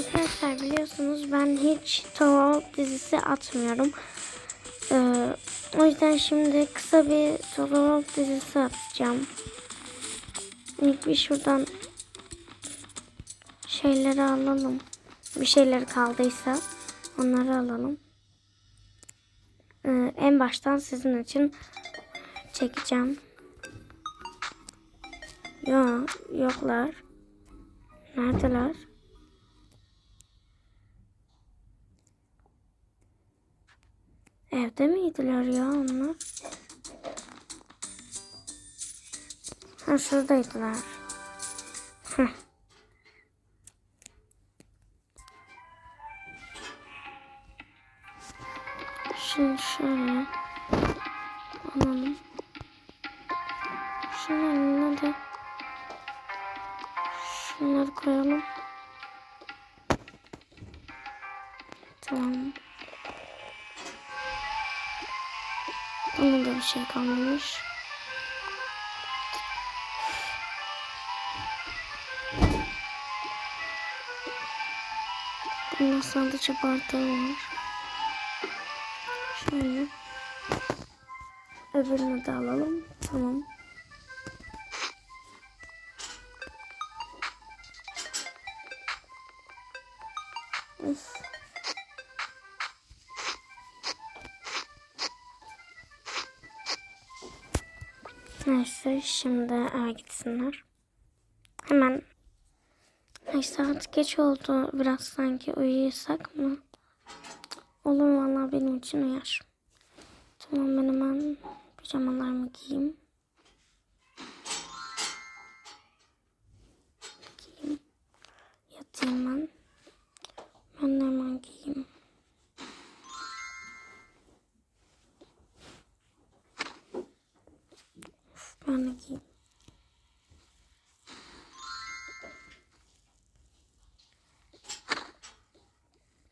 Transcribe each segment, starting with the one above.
Arkadaşlar biliyorsunuz ben hiç Toro dizisi atmıyorum. Ee, o yüzden şimdi kısa bir Toro dizisi atacağım. İlk bir şuradan şeyleri alalım. Bir şeyler kaldıysa onları alalım. Ee, en baştan sizin için çekeceğim. Yok, yoklar. Neredeler? Evde miydiler ya onlar? Ha şuradaydılar. Heh. Şimdi şöyle alalım. Şunun önüne de şunları koyalım. Tamam. Onun da bir şey kalmamış. Bunun sadece bardağı var. Şöyle. Öbürünü de alalım. Tamam. Neyse şimdi eve gitsinler. Hemen Ay saat geç oldu. Biraz sanki uyuyasak mı? Olur vallahi benim için uyar. Tamam ben hemen pijamalarımı giyeyim. Giyeyim. Yatayım ben. Ben de hemen giyeyim. Ben de giyeyim.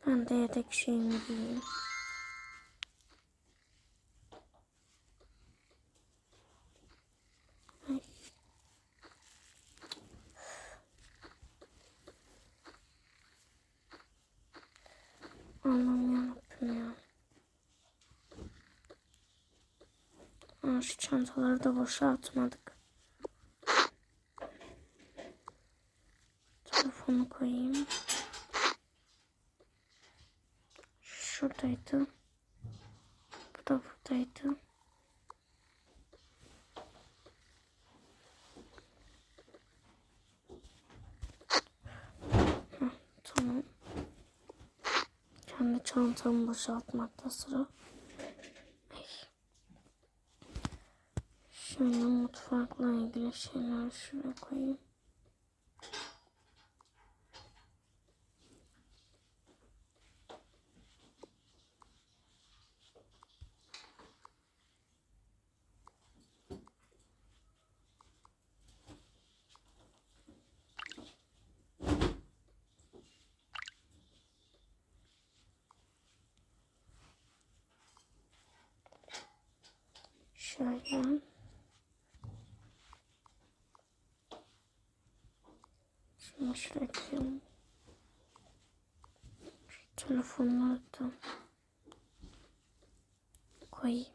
Ben de yedek şeyimi giyeyim. Ay. Aa, şu çantaları da boşa atmadık. Telefonu koyayım. Şuradaydı. Bu da buradaydı. Heh, tamam. Kendi çantamı boşaltmakta sıra. Ay. Şöyle mutfakla ilgili şeyler şuraya koyayım. Şöyle. Şunu koyalım. Şu telefonları da koyayım.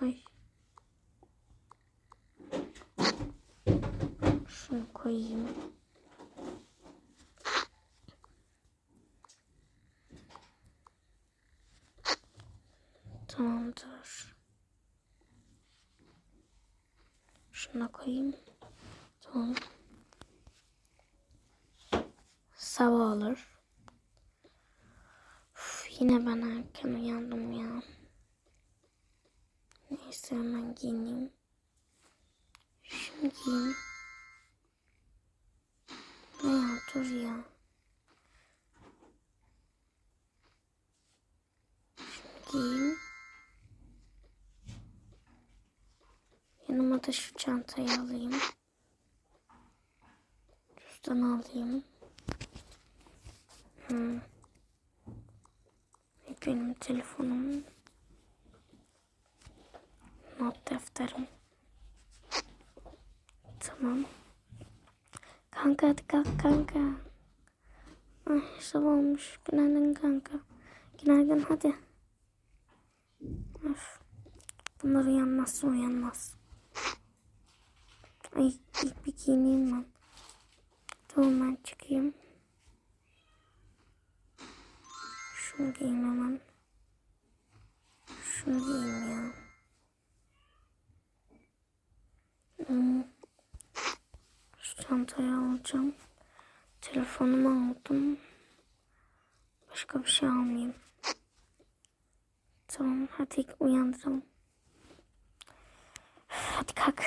Ay. Şunu koyayım. Tamamdır. Şuna koyayım. Sabah olur. Uf, yine ben erken uyandım ya. Neyse hemen giyineyim. Şunu giyeyim. Ne ya dur ya. Şunu giyeyim. Yanıma da şu çantayı alayım. Cüzdan alayım. Hmm. Benim telefonum. Not defterim. Tamam. Kanka hadi kalk kanka. Ay sabah olmuş. Günaydın kanka. Günaydın hadi. Of. Bunlar uyanmazsa uyanmaz. Ay ilk bir giyineyim ben. Çıkayım. Şunu giyeyim hemen. Giyeyim ya. Şu çantayı alacağım. Telefonumu aldım. Başka bir şey almayayım. Tamam hadi uyandıralım. Hadi kalk.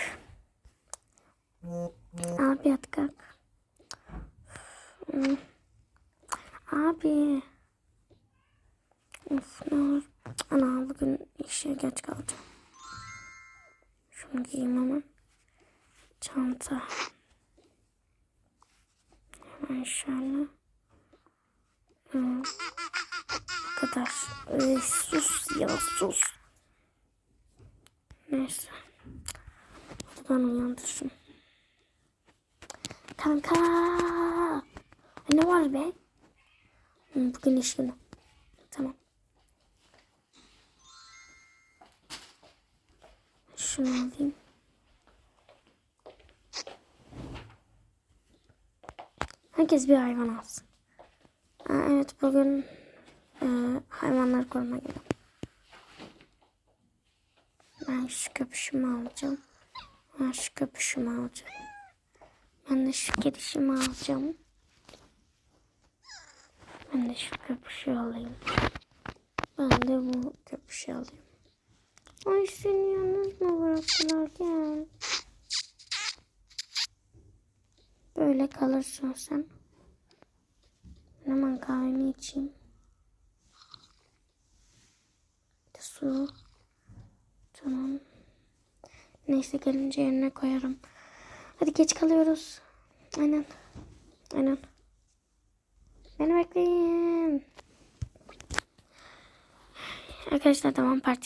Abi. Abi. Of ne olur. Ana bugün işe geç kalacağım. Şunu giyeyim hemen. Çanta. Hemen şöyle. Hmm. Bu kadar. Ay, sus ya sus. Neyse. Hadi ben uyandırırım. Kanka. Ne var be? Bugün iş günü. Tamam. Şunu alayım. Herkes bir hayvan alsın. Aa, evet bugün e, hayvanlar koruma günü. Ben şu köpüşümü alacağım. Ben şu köpüşümü alacağım. Ben de şu kedişimi alacağım. Ben de şu köpüşü alayım. Ben de bu köpüşü alayım. Ay seni yalnız mı bıraktılar gel. Böyle kalırsın sen. Hemen kahvemi içeyim. Su. Tamam. Neyse gelince yerine koyarım. Hadi geç kalıyoruz. Aynen. Aynen. Beni bekleyin. Arkadaşlar tamam parti